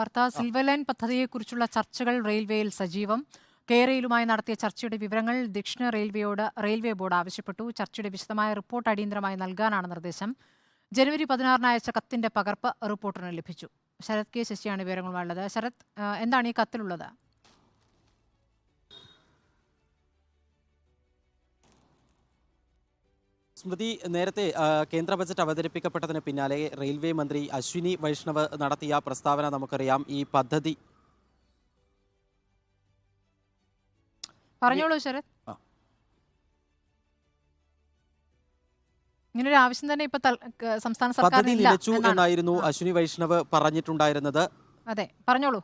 വാർത്ത silver line പദ്ധതിയെക്കുറിച്ചുള്ള ചർച്ചകൾ റെയിൽവേയിൽ സജീവം. കേരയിലുമായി നടത്തിയ ചർച്ചയുടെ വിവരങ്ങൾ ദക്ഷിണ റെയിൽവേയോട് റെയിൽവേ ബോർഡ് ആവശ്യപ്പെട്ടു. ചർച്ചയുടെ വിശദമായ റിപ്പോർട്ട് അടിയന്തരമായി നൽകാനാണ് നിർദ്ദേശം. ജനുവരി പതിനാറിന് അയച്ച കത്തിന്റെ പകർപ്പ് റിപ്പോർട്ടറിന് ലഭിച്ചു. ശരത് കെ ശശിയാണ് വിവരങ്ങളുമായുള്ളത്. ശരത് എന്താണ് ഈ കത്തിലുള്ളത്? സ്മൃതി നേരത്തെ കേന്ദ്ര ബജറ്റ് അവതരിപ്പിക്കപ്പെട്ടതിന് പിന്നാലെ റെയിൽവേ മന്ത്രി അശ്വിനി വൈഷ്ണവ് നടത്തിയ പ്രസ്താവന നമുക്കറിയാം. ഈ പദ്ധതി പറഞ്ഞോളൂ ശരത്. ഇങ്ങനൊരു ആവശ്യം തന്നെ ഇപ്പൊ സംസ്ഥാന സർക്കാർ എന്നായിരുന്നു അശ്വിനി വൈഷ്ണവ് പറഞ്ഞിട്ടുണ്ടായിരുന്നത്. അതെ പറഞ്ഞോളൂ.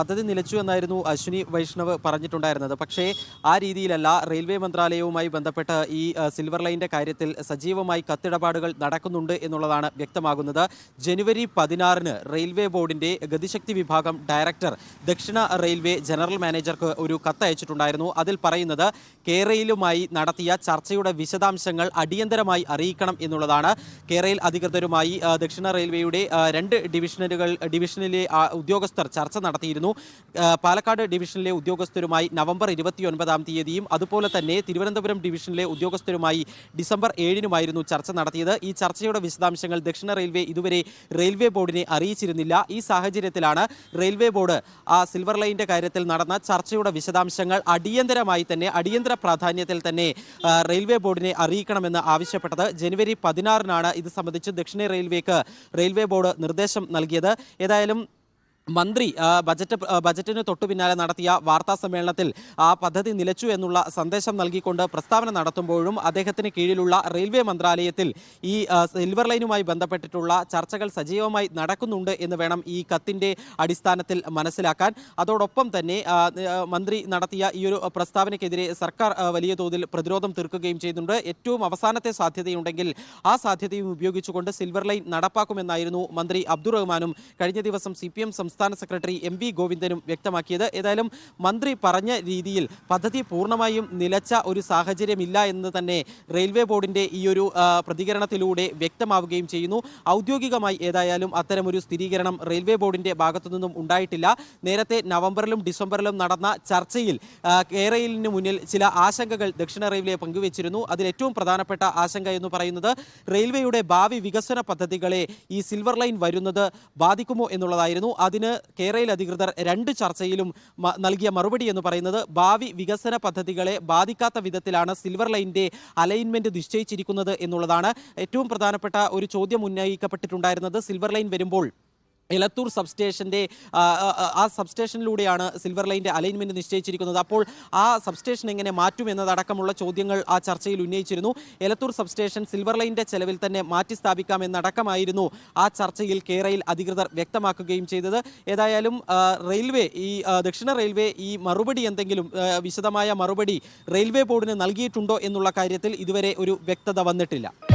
പദ്ധതി നിലച്ചു എന്നായിരുന്നു അശ്വിനി വൈഷ്ണവ് പറഞ്ഞിട്ടുണ്ടായിരുന്നത്. പക്ഷേ ആ രീതിയിലല്ല റെയിൽവേ മന്ത്രാലയവുമായി ബന്ധപ്പെട്ട് ഈ സിൽവർ ലൈന്റെ കാര്യത്തിൽ സജീവമായി കത്തിടപാടുകൾ നടക്കുന്നുണ്ട് എന്നുള്ളതാണ് വ്യക്തമാകുന്നത്. ജനുവരി പതിനാറിന് റെയിൽവേ ബോർഡിന്റെ ഗതിശക്തി വിഭാഗം ഡയറക്ടർ ദക്ഷിണ റെയിൽവേ ജനറൽ മാനേജർക്ക് ഒരു കത്ത് അയച്ചിട്ടുണ്ടായിരുന്നു അതിൽ പറയുന്നത് കേരയിലുമായി നടത്തിയ ചർച്ചയുടെ വിശദാംശങ്ങൾ അടിയന്തരമായി അറിയിക്കണം എന്നുള്ളതാണ്. കേരയിൽ അധികൃതരുമായി ദക്ഷിണ റെയിൽവേയുടെ രണ്ട് ഡിവിഷനുകൾ ഡിവിഷനിലെ ഉദ്യോഗസ്ഥർ ചർച്ച നടത്തിയിരുന്നു. ആ, പാലക്കാട് ഡിവിഷനിലെ ഉദ്യോഗസ്ഥരുമായി നവംബർ ഇരുപത്തിയൊൻപതാം തീയതിയും അതുപോലെ തന്നെ തിരുവനന്തപുരം ഡിവിഷനിലെ ഉദ്യോഗസ്ഥരുമായി ഡിസംബർ ഏഴിനുമായിരുന്നു ചർച്ച നടത്തിയത്. ഈ ചർച്ചയുടെ വിശദാംശങ്ങൾ ദക്ഷിണ റെയിൽവേ ഇതുവരെ റെയിൽവേ ബോർഡിനെ അറിയിച്ചിരുന്നില്ല. ഈ സാഹചര്യത്തിലാണ് റെയിൽവേ ബോർഡ് ആ സിൽവർ ലൈനിന്റെ കാര്യത്തിൽ നടന്ന ചർച്ചയുടെ വിശദാംശങ്ങൾ അടിയന്തരമായി തന്നെ അടിയന്തര പ്രാധാന്യത്തിൽ തന്നെ റെയിൽവേ ബോർഡിനെ അറിയിക്കണമെന്ന് ആവശ്യപ്പെട്ടത്. ജനുവരി പതിനാറിനാണ് ഇത് സംബന്ധിച്ച് ദക്ഷിണ റെയിൽവേക്ക് റെയിൽവേ ബോർഡ് നിർദ്ദേശം നൽകിയത്. ഏതായാലും മന്ത്രി ബജറ്റ് ബജറ്റിന് തൊട്ടു പിന്നാലെ നടത്തിയ വാർത്താ സമ്മേളനത്തിൽ ആ പദ്ധതി നിലച്ചു എന്നുള്ള സന്ദേശം നൽകിക്കൊണ്ട് പ്രസ്താവന നടത്തുമ്പോഴും അദ്ദേഹത്തിന് കീഴിലുള്ള റെയിൽവേ മന്ത്രാലയത്തിൽ ഈ സിൽവർ ലൈനുമായി ബന്ധപ്പെട്ടിട്ടുള്ള ചർച്ചകൾ സജീവമായി നടക്കുന്നുണ്ട് എന്ന് വേണം ഈ കത്തിന്റെ അടിസ്ഥാനത്തിൽ മനസ്സിലാക്കാൻ. അതോടൊപ്പം തന്നെ മന്ത്രി നടത്തിയ ഈ ഒരു പ്രസ്താവനയ്ക്കെതിരെ സർക്കാർ വലിയ തോതിൽ പ്രതിരോധം തീർക്കുകയും ചെയ്യുന്നുണ്ട്. ഏറ്റവും അവസാനത്തെ സാധ്യതയുണ്ടെങ്കിൽ ആ സാധ്യതയും ഉപയോഗിച്ചുകൊണ്ട് സിൽവർ ലൈൻ നടപ്പാക്കുമെന്നായിരുന്നു മന്ത്രി അബ്ദുറഹ്മാനും കഴിഞ്ഞ ദിവസം സി പി എം സംസ്ഥാന സെക്രട്ടറി എം വി ഗോവിന്ദനും വ്യക്തമാക്കിയത്. ഏതായാലും മന്ത്രി പറഞ്ഞ രീതിയിൽ പദ്ധതി പൂർണമായും നിലച്ച ഒരു സാഹചര്യമില്ല എന്ന് തന്നെ റെയിൽവേ ബോർഡിന്റെ ഈ ഒരു പ്രതികരണത്തിലൂടെ വ്യക്തമാവുകയും ചെയ്യുന്നു. ഔദ്യോഗികമായി ഏതായാലും അത്തരമൊരു സ്ഥിരീകരണം റെയിൽവേ ബോർഡിന്റെ ഭാഗത്തുനിന്നും ഉണ്ടായിട്ടില്ല. നേരത്തെ നവംബറിലും ഡിസംബറിലും നടന്ന ചർച്ചയിൽ കേരളിന് മുന്നിൽ ചില ആശങ്കകൾ ദക്ഷിണ റെയിൽവേ പങ്കുവച്ചിരുന്നു. അതിൽ ഏറ്റവും പ്രധാനപ്പെട്ട ആശങ്ക എന്ന് പറയുന്നത് റെയിൽവേയുടെ ഭാവി വികസന പദ്ധതികളെ ഈ സിൽവർ ലൈൻ വരുന്നത് ബാധിക്കുമോ എന്നുള്ളതായിരുന്നു. അതിന് കേരള അധികൃതർ രണ്ട് ചർച്ചയിലും നൽകിയ മറുപടി എന്ന് പറയുന്നത് ഭാവി വികസന പദ്ധതികളെ ബാധിക്കാത്ത വിധത്തിലാണ് സിൽവർ ലൈനിന്റെ അലൈൻമെന്റ് നിശ്ചയിച്ചിരിക്കുന്നത് എന്നുള്ളതാണ്. ഏറ്റവും പ്രധാനപ്പെട്ട ഒരു ചോദ്യം ഉന്നയിക്കപ്പെട്ടിട്ടുണ്ടായിരുന്നത്. സിൽവർ ലൈൻ വരുമ്പോൾ എലത്തൂർ സബ്സ്റ്റേഷന്റെ ആ, ആ, സബ് സബ്സ്റ്റേഷനിലൂടെയാണ് സിൽവർ ലൈന്റെ അലൈൻമെന്റ് നിശ്ചയിച്ചിരിക്കുന്നത്. അപ്പോൾ ആ സബ്സ്റ്റേഷൻ എങ്ങനെ മാറ്റും എന്നതടക്കമുള്ള ചോദ്യങ്ങൾ ആ ചർച്ചയിൽ ഉന്നയിച്ചിരുന്നു. എലത്തൂർ സബ്സ്റ്റേഷൻ സിൽവർ ലൈന്റെ ചെലവിൽ തന്നെ മാറ്റി സ്ഥാപിക്കാം എന്നടക്കമായിരുന്നു ആ ചർച്ചയിൽ കേരയിൽ അധികൃതർ വ്യക്തമാക്കുകയും ചെയ്തത്. ഏതായാലും റെയിൽവേ ഈ ദക്ഷിണ റെയിൽവേ ഈ മറുപടി എന്തെങ്കിലും വിശദമായ മറുപടി റെയിൽവേ ബോർഡിന് നൽകിയിട്ടുണ്ടോ എന്നുള്ള കാര്യത്തിൽ ഇതുവരെ ഒരു വ്യക്തത വന്നിട്ടില്ല.